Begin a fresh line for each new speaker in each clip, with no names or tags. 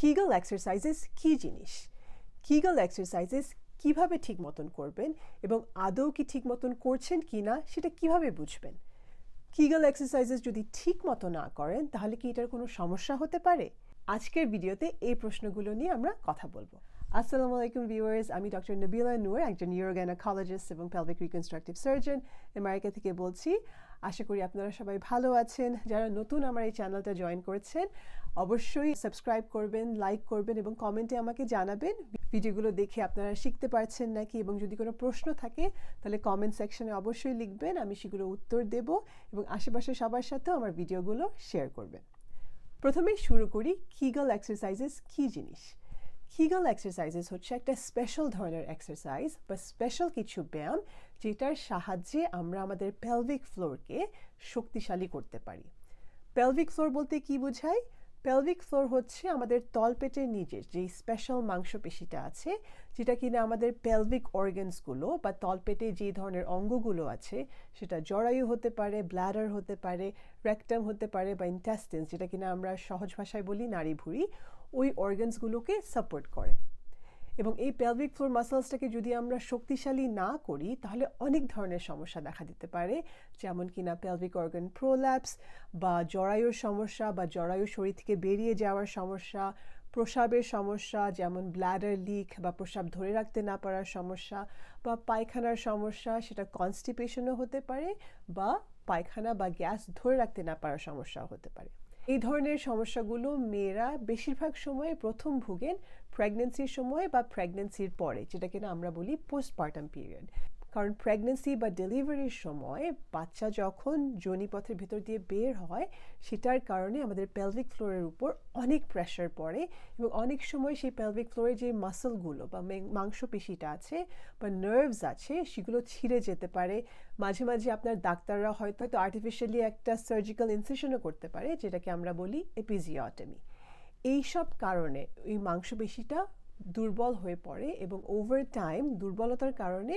কিগল exercises কী জিনিস? কিগল exercises কীভাবে ঠিক মতন করবেন এবং আদৌ কি ঠিক মতন করছেন কি না সেটা কীভাবে বুঝবেন? কিগল এক্সারসাইজেস যদি ঠিক মতো না করেন, তাহলে কি এটার কোনো সমস্যা হতে পারে? আজকের ভিডিওতে এই প্রশ্নগুলো নিয়ে আমরা কথা বলব। আসসালামু আলাইকুম ভিউয়ার্স, আমি ডক্টর নবিলা নূর, একজন নিউরোগ্যানাকোলজিস্ট এবং পেলভিক রিকনস্ট্রাকটিভ সার্জন আমেরিকা থেকে বলছি আশা করি আপনারা সবাই ভালো আছেন। যারা নতুন আমার এই চ্যানেলটা জয়েন করেছেন, অবশ্যই সাবস্ক্রাইব করবেন, লাইক করবেন এবং কমেন্টে আমাকে জানাবেন ভিডিওগুলো দেখে আপনারা শিখতে পারছেন নাকি এবং যদি কোনো প্রশ্ন থাকে, তাহলে কমেন্ট সেকশনে অবশ্যই লিখবেন, আমি সেগুলো উত্তর দেব এবং আশেপাশে সবার সাথেও আমার ভিডিওগুলো শেয়ার করবেন। প্রথমেই শুরু করি কিগল এক্সারসাইজেস কী জিনিস? কিগল এক্সারসাইজেস হচ্ছে একটা স্পেশাল ধরনের এক্সারসাইজ বা স্পেশাল কিছু ব্যায়াম যেটার সাহায্যে আমরা আমাদের পেলভিক ফ্লোরকে শক্তিশালী করতে পারি। পেলভিক ফ্লোর বলতে কি বোঝায়? পেলভিক ফ্লোর হচ্ছে আমাদের তলপেটের নিচে যেই স্পেশাল মাংসপেশিটা আছে, যেটা কিনা আমাদের পেলভিক অর্গানসগুলো বা তলপেটে যে ধরনের অঙ্গগুলো আছে, সেটা জরায়ু হতে পারে ব্ল্যাডার হতে পারে রেকটাম হতে পারে বা ইন্টাস্টেন্স যেটা কিনা আমরা সহজ ভাষায় বলি নারী ভুঁড়ি ওই অর্গানসগুলোকে সাপোর্ট করে। এবং এই পেলভিক ফ্লোর মাসেলসটাকে যদি আমরা শক্তিশালী না করি, তাহলে অনেক ধরনের সমস্যা দেখা দিতে পারে। যেমন কিনা পেলভিক অর্গান প্রোল্যাপস বা জরায়ুর সমস্যা বা জরায়ু শরীর থেকে বেরিয়ে যাওয়ার সমস্যা, প্রসাবের সমস্যা, যেমন ব্ল্যাডার লিক বা প্রসাব ধরে রাখতে না পারার সমস্যা বা পায়খানার সমস্যা, সেটা কনস্টিপেশনও হতে পারে বা পায়খানা বা গ্যাস ধরে রাখতে না পারার সমস্যাও হতে পারে। এই ধরনের সমস্যাগুলো মেয়েরা বেশিরভাগ সময়ে প্রথম ভুগেন প্রেগনেন্সির সময় বা প্রেগনেন্সির পরে, যেটাকে না আমরা বলি পোস্টপার্টাম পিরিয়ড কারণ প্রেগনেন্সি বা ডেলিভারির সময় বাচ্চা যখন যোনিপথের ভেতর দিয়ে বের হয়, সেটার কারণে আমাদের পেলভিক ফ্লোরের উপর অনেক প্রেশার পড়ে এবং অনেক সময় সেই পেলভিক ফ্লোরে যে মাসলগুলো বা মাংসপেশিটা আছে বা নার্ভস আছে, সেগুলো ছিঁড়ে যেতে পারে। মাঝে মাঝে আপনার ডাক্তাররা হয়তো হয়তো আর্টিফিশিয়ালি একটা সার্জিক্যাল ইনসেশনও করতে পারে, যেটাকে আমরা বলি এপিজিওটমি এইসব কারণে ওই মাংসপেশিটা দুর্বল হয়ে পড়ে এবং ওভার টাইম দুর্বলতার কারণে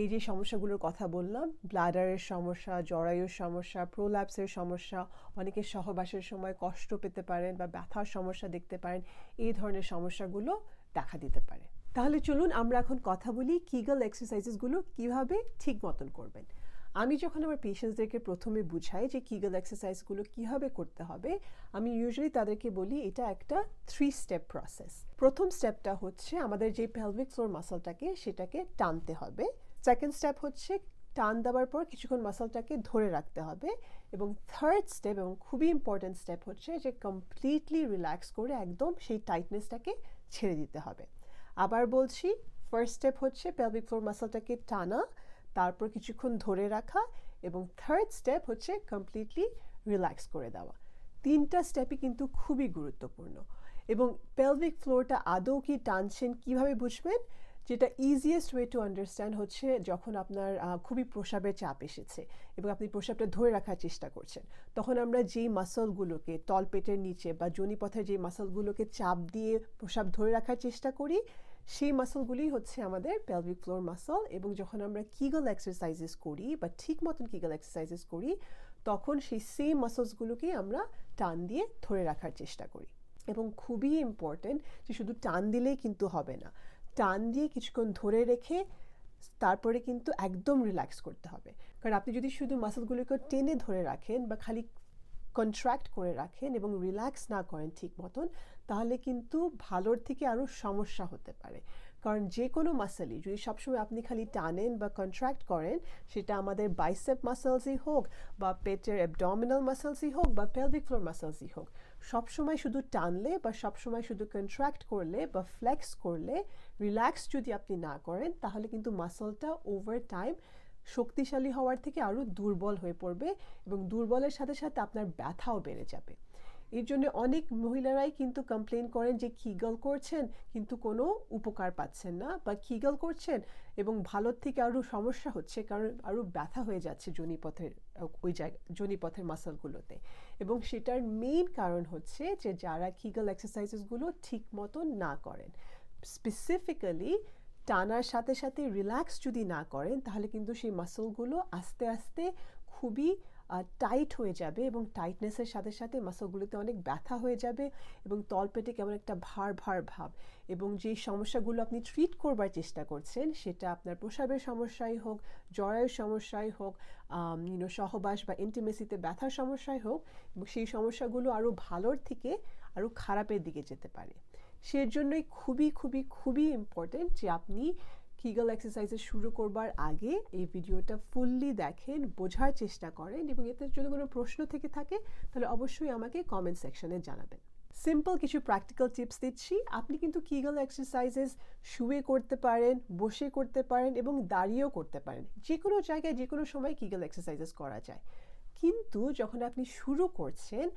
এই যে সমস্যাগুলোর কথা বললাম ব্লাডারের সমস্যা, জরায়ুর সমস্যা প্রোল্যাপসের সমস্যা, অনেকে সহবাসের সময় কষ্ট পেতে পারেন বা ব্যথার সমস্যা দেখতে পারেন, এই ধরনের সমস্যাগুলো দেখা দিতে পারে। তাহলে চলুন আমরা এখন কথা বলি কিগল এক্সারসাইজেসগুলো কীভাবে ঠিক মতন করবেন। আমি যখন আমার পেশেন্টসদেরকে প্রথমে বুঝাই যে কিগল এক্সারসাইজগুলো কীভাবে করতে হবে, আমি ইউজুয়ালি তাদেরকে বলি এটা একটা থ্রি স্টেপ প্রসেস প্রথম স্টেপটা হচ্ছে আমাদের যে পেলভিক ফ্লোর মাসলটাকে সেটাকে টানতে হবে। সেকেন্ড স্টেপ হচ্ছে টান দেওয়ার পর কিছুক্ষণ মাসলটাকে ধরে রাখতে হবে এবং থার্ড স্টেপ এবং খুবই ইম্পর্ট্যান্ট স্টেপ হচ্ছে যে কমপ্লিটলি রিল্যাক্স করে একদম সেই টাইটনেসটাকে ছেড়ে দিতে হবে। আবার বলছি ফার্স্ট স্টেপ হচ্ছে পেলভিক ফ্লোর মাসলটাকে টানা, তারপর কিছুক্ষণ ধরে রাখা এবং থার্ড স্টেপ হচ্ছে কমপ্লিটলি রিল্যাক্স করে দেওয়া। তিনটা স্টেপই কিন্তু খুবই গুরুত্বপূর্ণ। এবং পেলভিক ফ্লোরটা আদৌ কি টানছেন, কীভাবে বুঝবেন? যেটা ইজিয়েস্ট ওয়ে টু আন্ডারস্ট্যান্ড হচ্ছে যখন আপনার খুবই প্রসাবের চাপ এসেছে এবং আপনি প্রসাবটা ধরে রাখার চেষ্টা করছেন। তখন আমরা যেই মাসলগুলোকে তলপেটের নিচে বা জনিপথের যেই মাসলগুলোকে চাপ দিয়ে প্রসাব ধরে রাখার চেষ্টা করি, সেই মাসলগুলি হচ্ছে আমাদের পেলভিক ফ্লোর মাসল এবং যখন আমরা কিগল এক্সারসাইজেস করি বা ঠিক মতন কিগল এক্সারসাইজেস করি, তখন সেই সেম মাসলসগুলোকেই আমরা টান দিয়ে ধরে রাখার চেষ্টা করি। এবং খুবই ইম্পর্টেন্ট যে শুধু টান দিলেই কিন্তু হবে না। টান দিয়ে কিছুক্ষণ ধরে রেখে তারপরে কিন্তু একদম রিল্যাক্স করতে হবে। কারণ আপনি যদি শুধু মাসলগুলোকে টেনে ধরে রাখেন বা খালি কন্ট্রাক্ট করে রাখেন এবং রিল্যাক্স না করেন ঠিক মতন, তাহলে কিন্তু ভালোর থেকে আরও সমস্যা হতে পারে। কারণ যে কোনো মাসেলই যদি সবসময় আপনি খালি টানেন বা কন্ট্রাক্ট করেন, সেটা আমাদের বাইসেপ মাসেলসই হোক বা পেটের অ্যাবডমিনাল মাসেলসই হোক বা পেলভিক ফ্লোর মাসেলসই হোক, সবসময় শুধু টানলে বা সবসময় শুধু কন্ট্রাক্ট করলে বা ফ্লেক্স করলে রিল্যাক্স যদি আপনি না করেন, তাহলে কিন্তু মাসলটা ওভার টাইম শক্তিশালী হওয়ার থেকে আরও দুর্বল হয়ে পড়বে এবং দুর্বলের সাথে সাথে আপনার ব্যথাও বেড়ে যাবে। এর জন্য অনেক মহিলারাই কিন্তু কমপ্লেন করেন যে কিগল করছেন, কিন্তু কোনো উপকার পাচ্ছেন না বা কিগল করছেন এবং ভালোর থেকে আরও সমস্যা হচ্ছে, কারণ আরও ব্যথা হয়ে যাচ্ছে জনিপথের, ওই জায়গা, জনিপথের মাসলগুলোতে এবং সেটার মেইন কারণ হচ্ছে যে, যারা কিগল এক্সারসাইজেসগুলো ঠিক মতো না করেন। স্পেসিফিক্যালি টানার সাথে সাথে রিল্যাক্স যদি না করেন, তাহলে কিন্তু সেই মাসলগুলো আস্তে আস্তে খুবই টাইট হয়ে যাবে এবং টাইটনেসের সাথে সাথে মাসলগুলোতে অনেক ব্যথা হয়ে যাবে এবং তলপেটে কেমন একটা ভার ভার ভাব এবং যে সমস্যাগুলো আপনি ট্রিট করবার চেষ্টা করছেন, সেটা আপনার প্রসাবের সমস্যাই হোক জরায়ুর সমস্যাই হোক ইউনো সহবাস বা ইন্টিমেসিতে ব্যথার সমস্যাই হোক, সেই সমস্যাগুলো আরও ভালোর থেকে আরও খারাপের দিকে যেতে পারে। সেজন্যই খুবই খুবই খুবই ইম্পর্টেন্ট যে আপনি কিগল এক্সারসাইজে শুরু করবার আগে এই ভিডিওটা ফুললি দেখেন, বোঝার চেষ্টা করেন এবং এতে যদি কোনো প্রশ্ন থেকে থাকে, তাহলে অবশ্যই আমাকে কমেন্ট সেকশনে জানাবেন। সিম্পল কিছু প্র্যাকটিক্যাল টিপস দিচ্ছি। আপনি কিন্তু কিগল এক্সারসাইজেস শুয়ে করতে পারেন, বসে করতে পারেন এবং দাঁড়িয়েও করতে পারেন। যে কোনো জায়গায় যে কোনো সময় কিগল এক্সারসাইজেস করা যায়। কিন্তু যখন আপনি শুরু করছেন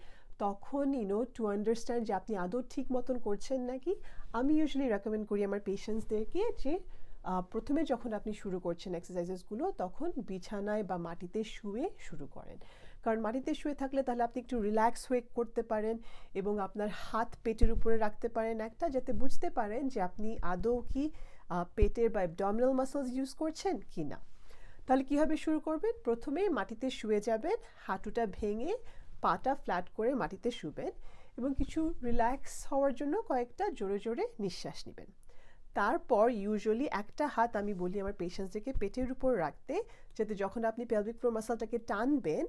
তখন ইউনো টু আন্ডারস্ট্যান্ড যে আপনি আদৌ ঠিক মতন করছেন নাকি, আমি ইউজুয়ালি রেকমেন্ড করি আমার পেশেন্টসদেরকে যে প্রথমে যখন আপনি শুরু করছেন এক্সারসাইজেসগুলো তখন বিছানায় বা মাটিতে শুয়ে শুরু করেন। কারণ মাটিতে শুয়ে থাকলে তাহলে আপনি একটু রিল্যাক্স হয়ে করতে পারেন এবং আপনার হাত পেটের উপরে রাখতে পারেন একটা, যাতে বুঝতে পারেন যে আপনি আদৌ কি পেটের বা অ্যাবডমিনাল মাসলস ইউজ করছেন কি না তাহলে কীভাবে শুরু করবেন? প্রথমে মাটিতে শুয়ে যাবেন, হাঁটুটা ভেঙে পাটা ফ্ল্যাট করে মাটিতে শুবেন এবং কিছু রিল্যাক্স হওয়ার জন্য কয়েকটা জোরে জোরে নিঃশ্বাস নেবেন। তারপর ইউজুয়ালি একটা হাত আমি বলি আমার পেশেন্টসদেরকে পেটের উপর রাখতে, যাতে যখন আপনি পেলভিক ফ্লোর মাসালটাকে টানবেন,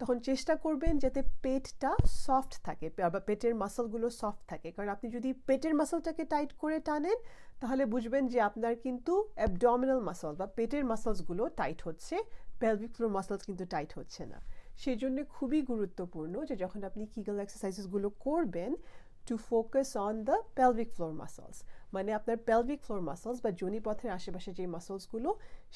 তখন চেষ্টা করবেন যাতে পেটটা সফট থাকে বা পেটের মাসলগুলো সফট থাকে। কারণ আপনি যদি পেটের মাসলটাকে টাইট করে টানেন, তাহলে বুঝবেন যে আপনার কিন্তু অ্যাবডমিনাল মাসল বা পেটের মাসলসগুলো টাইট হচ্ছে পেলভিক ফ্লোর মাসলস কিন্তু টাইট হচ্ছে না। সেই জন্য খুবই গুরুত্বপূর্ণ যে যখন আপনি কিগল এক্সারসাইজেসগুলো করবেন to focus on the pelvic floor muscles মানে আপনার পেলভিক ফ্লোর মাসলস বা পথের আশেপাশে যে মাসলসগুলো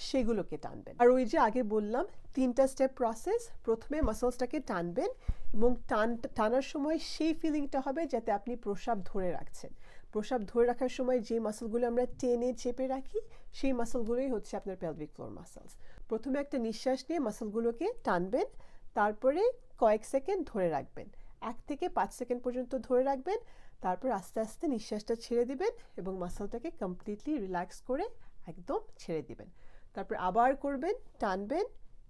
সেগুলোকে টানবেন। আর ওই যে আগে বললাম, তিনটা স্টেপ প্রসেস প্রথমে মাসলসটাকে টানবেন এবং টান, টানার সময় সেই ফিলিংটা হবে যাতে আপনি প্রসাব ধরে রাখছেন। প্রসাব ধরে রাখার সময় যে মাসলগুলো আমরা টেনে চেপে রাখি, সেই মাসলগুলোই হচ্ছে আপনার পেলভিক ফ্লোর মাসলস প্রথমে একটা নিঃশ্বাস নিয়ে মাসলগুলোকে টানবেন তারপরে কয়েক সেকেন্ড ধরে রাখবেন। এক থেকে পাঁচ সেকেন্ড পর্যন্ত ধরে রাখবেন, তারপর আস্তে আস্তে নিঃশ্বাসটা ছেড়ে দিবেন এবং মাসলটাকে কমপ্লিটলি রিল্যাক্স করে একদম ছেড়ে দিবেন। তারপর আবার করবেন, টানবেন,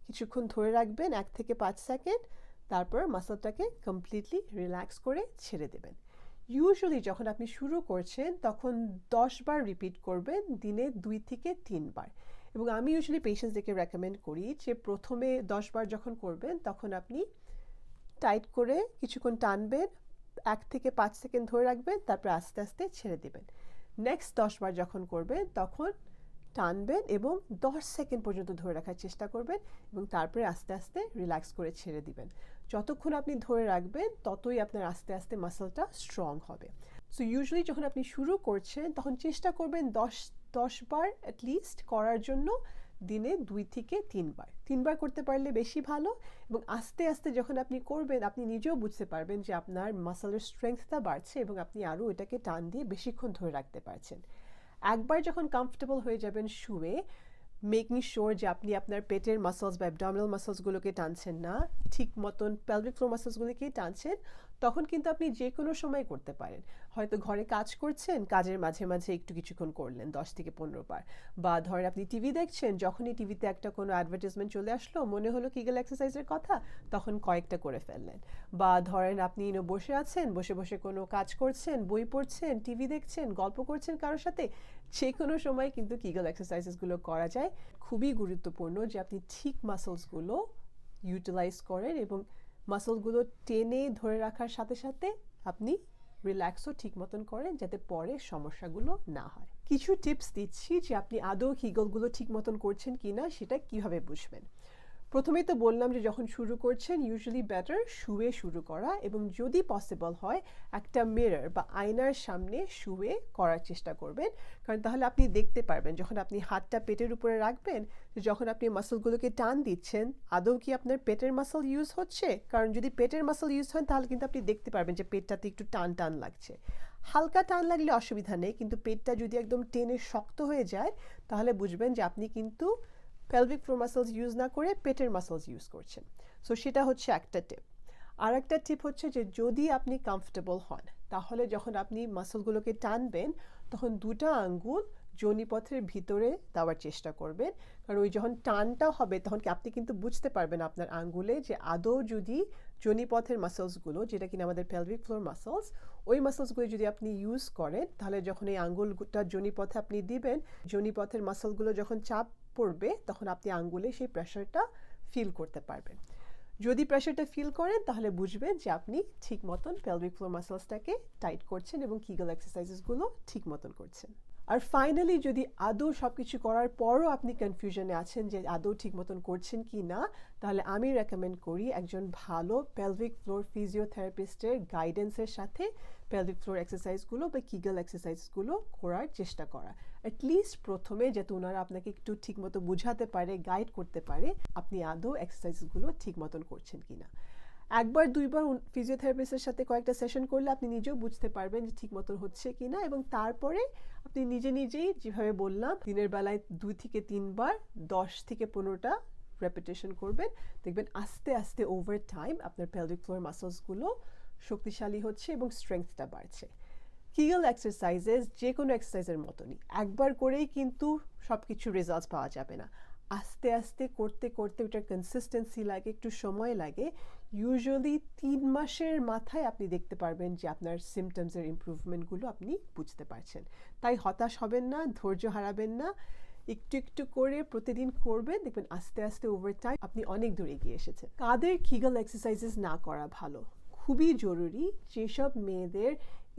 কিছুক্ষণ ধরে রাখবেন এক থেকে পাঁচ সেকেন্ড, তারপর মাসলটাকে কমপ্লিটলি রিল্যাক্স করে ছেড়ে দেবেন। ইউজুয়ালি যখন আপনি শুরু করছেন, তখন দশ বার রিপিট করবেন, দিনে দুই থেকে তিনবার। এবং আমি ইউজুয়ালি পেশেন্টসদেরকে রেকমেন্ড করি যে প্রথমে দশ বার যখন করবেন, তখন আপনি টাইট করে কিছুক্ষণ টানবেন, এক থেকে পাঁচ সেকেন্ড ধরে রাখবেন, তারপর আস্তে আস্তে ছেড়ে দেবেন। নেক্সট দশবার যখন করবেন, তখন টানবেন এবং দশ সেকেন্ড পর্যন্ত ধরে রাখার চেষ্টা করবেন এবং তারপরে আস্তে আস্তে রিল্যাক্স করে ছেড়ে দিবেন। যতক্ষণ আপনি ধরে রাখবেন, ততই আপনার আস্তে আস্তে মাসলটা স্ট্রং হবে। সো ইউজুয়ালি যখন আপনি শুরু করছেন, তখন চেষ্টা করবেন দশ দশবার অ্যাটলিস্ট করার জন্য দিনে দুই থেকে তিনবার। তিনবার করতে পারলে বেশি ভালো এবং আস্তে আস্তে যখন আপনি করবেন, আপনি নিজেও বুঝতে পারবেন যে আপনার মাসালের স্ট্রেংথটা বাড়ছে এবং আপনি আরও এটাকে টান দিয়ে বেশিক্ষণ ধরে রাখতে পারছেন। একবার যখন কমফোর্টেবল হয়ে যাবেন শুয়ে মেকিং শিওর যে আপনি আপনার পেটের মাসলস বা অ্যাবডমিনাল মাসলসগুলোকে টানছেন না, ঠিক মতন পেলভিক ফ্লোর মাসলসগুলোকেই টানছেন, তখন কিন্তু আপনি যে কোনো সময় করতে পারেন। হয়তো ঘরে কাজ করছেন, কাজের মাঝে মাঝে একটু কিছুক্ষণ করলেন, দশ থেকে পনেরো বার। বা ধরেন আপনি টিভি দেখছেন, যখনই টিভিতে একটা কোনো অ্যাডভার্টাইজমেন্ট চলে আসলো, মনে হলো কিগেল এক্সারসাইজের কথা, তখন কয়েকটা করে ফেললেন। বা ধরেন আপনি বসে আছেন, বসে বসে কোনো কাজ করছেন, বই পড়ছেন টিভি দেখছেন, গল্প করছেন কারোর সাথে যে কোনো সময় কিন্তু কিগল এক্সারসাইজেসগুলো করা যায়। খুবই গুরুত্বপূর্ণ যে আপনি ঠিক মাসলসগুলো ইউটিলাইজ করেন এবং মাসলগুলো টেনে ধরে রাখার সাথে সাথে আপনি রিল্যাক্সও ঠিক মতন করেন যাতে পরে সমস্যাগুলো না হয়। কিছু টিপস দিচ্ছি যে আপনি আদৌ কিগলগুলো ঠিক মতন করছেন কি না সেটা কীভাবে বুঝবেন? প্রথমেই তো বললাম যে যখন শুরু করছেন ইউজুয়ালি বেটার শুয়ে শুরু করা এবং যদি পসিবল হয়, একটা মিরর বা আয়নার সামনে শুয়ে করার চেষ্টা করবেন। কারণ তাহলে আপনি দেখতে পারবেন, যখন আপনি হাতটা পেটের উপরে রাখবেন, যখন আপনি মাসলগুলোকে টান দিচ্ছেন, আদৌ কি আপনার পেটের মাসল ইউজ হচ্ছে? কারণ যদি পেটের মাসল ইউজ হয়, তাহলে কিন্তু আপনি দেখতে পারবেন যে পেটটাতে একটু টান টান লাগছে। হালকা টান লাগলে অসুবিধা নেই, কিন্তু পেটটা যদি একদম টেনে শক্ত হয়ে যায়, তাহলে বুঝবেন যে আপনি কিন্তু পেলভিক ফ্লোর মাসেলস ইউজ না করে পেটের মাসেলস ইউজ করছেন। সো সেটা হচ্ছে একটা টিপ আর একটা টিপ হচ্ছে যে, যদি আপনি কমফর্টেবল হন, তাহলে যখন আপনি মাসলগুলোকে টানবেন, তখন দুটা আঙ্গুল যোনিপথের ভিতরে দেওয়ার চেষ্টা করবেন। কারণ ওই যখন টানটা হবে, তখন কি আপনি কিন্তু বুঝতে পারবেন আপনার আঙ্গুলে যে আদৌ যদি যোনিপথের মাসেলসগুলো যেটা কিনা আমাদের পেলভিক ফ্লোর মাসেলস ওই মাসেলসগুলো যদি আপনি ইউজ করেন, তাহলে যখন এই আঙ্গুলটা যোনিপথে আপনি দিবেন যোনিপথের মাসেলগুলো যখন চাপ পড়বে, তখন আপনি আঙ্গুলে সেই প্রেশারটা ফিল করতে পারবেন। যদি প্রেশারটা ফিল করেন, তাহলে বুঝবেন যে আপনি ঠিক মতন পেলভিক ফ্লোর মাসেলসটাকে টাইট করছেন এবং কিগল এক্সারসাইজেসগুলো ঠিক মতন করছেন। আর ফাইনালি যদি আদৌ সব কিছু করার পরও আপনি কনফিউশনে আছেন যে আদৌ ঠিক মতন করছেন কি না, তাহলে আমি রেকমেন্ড করি একজন ভালো পেলভিক ফ্লোর ফিজিওথেরাপিস্টের গাইডেন্সের সাথে পেলভিক ফ্লোর এক্সারসাইজগুলো বা কিগল এক্সারসাইজগুলো করার চেষ্টা করা। অ্যাটলিস্ট প্রথমে যাতে ওনারা আপনাকে একটু ঠিক মতো বুঝাতে পারে গাইড করতে পারে, আপনি আদৌ এক্সারসাইজগুলো ঠিক মতন করছেন কি না একবার, দুইবার ফিজিওথেরাপিস্টের সাথে কয়েকটা সেশন করলে আপনি নিজেও বুঝতে পারবেন যে ঠিক মতন হচ্ছে কি না এবং তারপরে আপনি নিজে নিজেই যেভাবে বললাম, দিনের বেলায় দুই থেকে তিনবার, দশ থেকে পনেরোটা রেপিটেশন করবেন। দেখবেন আস্তে আস্তে ওভার টাইম আপনার পেলভিক ফ্লোর মাসলসগুলো শক্তিশালী হচ্ছে এবং স্ট্রেংথটা বাড়ছে। কিগল এক্সারসাইজেস যে কোনো এক্সারসাইজের মতনই। একবার করেই কিন্তু সব কিছু রেজাল্টস পাওয়া যাবে না। আস্তে আস্তে করতে করতে ওটার কনসিস্টেন্সি লাগে, একটু সময় লাগে। ইউজুয়ালি তিন মাসের মাথায় আপনি দেখতে পারবেন যে আপনার সিমটমসের ইম্প্রুভমেন্টগুলো আপনি বুঝতে পারছেন। তাই হতাশ হবেন না, ধৈর্য হারাবেন না, একটু একটু করে প্রতিদিন করবেন, দেখবেন আস্তে আস্তে ওভার টাইম আপনি অনেক দূরে এগিয়ে এসেছেন। কাদের কিগল এক্সারসাইজেস না করা ভালো? খুবই জরুরি। যেসব মেয়েদের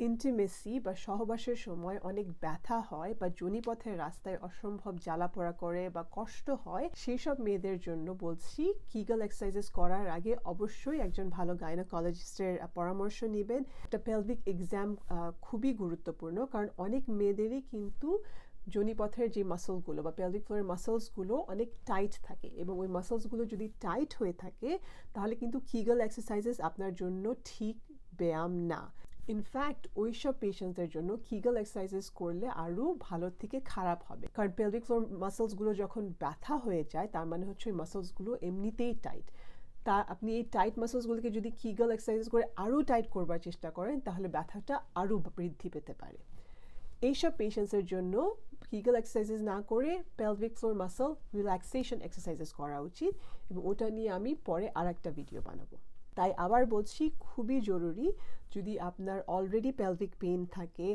ইন্টিমেসি বা সহবাসের সময় অনেক ব্যথা হয় বা জনিপথের রাস্তায় অসম্ভব জ্বালা পোড়া করে বা কষ্ট হয় সেই সব মেয়েদের জন্য বলছি কিগল এক্সারসাইজেস করার আগে অবশ্যই একজন ভালো গাইনোকলজিস্টের পরামর্শ নেবেন। একটা পেলভিক এক্সাম খুবই গুরুত্বপূর্ণ কারণ অনেক মেয়েদেরই কিন্তু জনিপথের যে মাসলগুলো বা পেলভিক ফ্লোরের মাসলসগুলো অনেক টাইট থাকে এবং ওই মাসলসগুলো যদি টাইট হয়ে থাকে, তাহলে কিন্তু কিগল এক্সারসাইজেস আপনার জন্য ঠিক ব্যায়াম না। ইনফ্যাক্ট ওই সব পেশেন্টদের জন্য কিগল এক্সারসাইজেস করলে আরও ভালো থেকে খারাপ হবে। কারণ পেলভিক ফ্লোর মাসলসগুলো যখন ব্যথা হয়ে যায়, তার মানে হচ্ছে ওই মাসলসগুলো এমনিতেই টাইট তা আপনি এই টাইট মাসলসগুলোকে যদি কিগল এক্সারসাইজ করে আরও টাইট করবার চেষ্টা করেন, তাহলে ব্যথাটা আরও বৃদ্ধি পেতে পারে। এইসব পেশেন্টসের জন্য কিগল এক্সারসাইজেস না করে pelvic floor muscle relaxation exercises করা উচিত এবং ওটা নিয়ে আমি পরে আর একটা ভিডিও বানাবো। তাই আবার বলছি খুবই জরুরি যদি আপনার অলরেডি পেলভিক পেন থাকে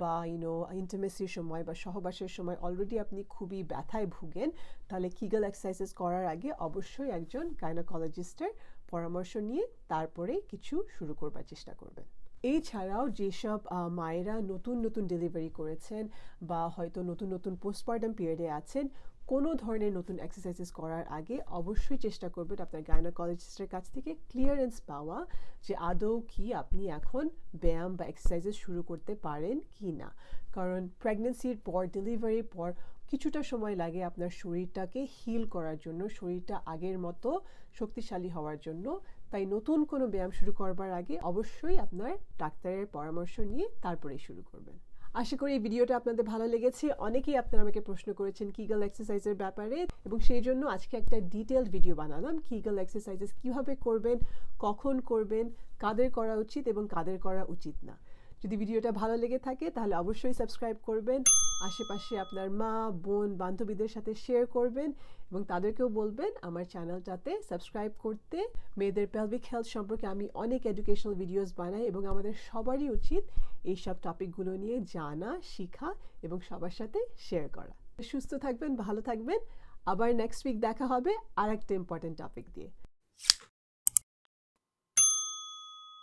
বা ইউনো ইন্টিমেসির সময় বা সহবাসের সময় অলরেডি আপনি খুবই ব্যথায় ভুগেন, তাহলে কিগল এক্সারসাইজেস করার আগে অবশ্যই একজন গাইনোকোলজিস্টের পরামর্শ নিয়ে তারপরে কিছু শুরু করবার চেষ্টা করবেন। এছাড়াও যেসব মায়েরা নতুন নতুন ডেলিভারি করেছেন বা হয়তো নতুন নতুন পোস্টপার্টাম পিরিয়ডে আছেন কোনো ধরনের নতুন এক্সারসাইজেস করার আগে অবশ্যই চেষ্টা করবেন আপনার গাইনোকলজিস্টের কাছ থেকে ক্লিয়ারেন্স পাওয়া যে আদৌ কি আপনি এখন ব্যায়াম বা এক্সারসাইজেস শুরু করতে পারেন কি না কারণ প্রেগনেন্সির পর ডেলিভারির পর কিছুটা সময় লাগে আপনার শরীরটাকে হিল করার জন্য, শরীরটা আগের মতো শক্তিশালী হওয়ার জন্য। তাই নতুন কোনো ব্যায়াম শুরু করবার আগে অবশ্যই আপনার ডাক্তারের পরামর্শ নিয়ে তারপরেই শুরু করবেন। আশা করি এই ভিডিওটা আপনাদের ভালো লেগেছে। অনেকেই আপনারা আমাকে প্রশ্ন করেছেন কিগল এক্সারসাইজের ব্যাপারে এবং সেই জন্য আজকে একটা ডিটেলড ভিডিও বানালাম। কিগল এক্সারসাইজেস কীভাবে করবেন, কখন করবেন, কাদের করা উচিত এবং কাদের করা উচিত না। যদি ভিডিওটা ভালো লেগে থাকে, তাহলে অবশ্যই সাবস্ক্রাইব করবেন। আশেপাশে আপনার মা, বোন, বান্ধবীদের সাথে শেয়ার করবেন এবং তাদেরকেও বলবেন, আমার চ্যানেলটাতে সাবস্ক্রাইব করতে। মেয়েদের পেলভিক হেলথ সম্পর্কে আমি অনেক এডুকেশনাল ভিডিওস বানাই এবং আমাদের সবারই উচিত এইসব টপিকগুলো নিয়ে জানা, শেখা এবং সবার সাথে শেয়ার করা। সুস্থ থাকবেন, ভালো থাকবেন। আবার নেক্সট উইক দেখা হবে আর একটা ইম্পর্টেন্ট টপিক দিয়ে।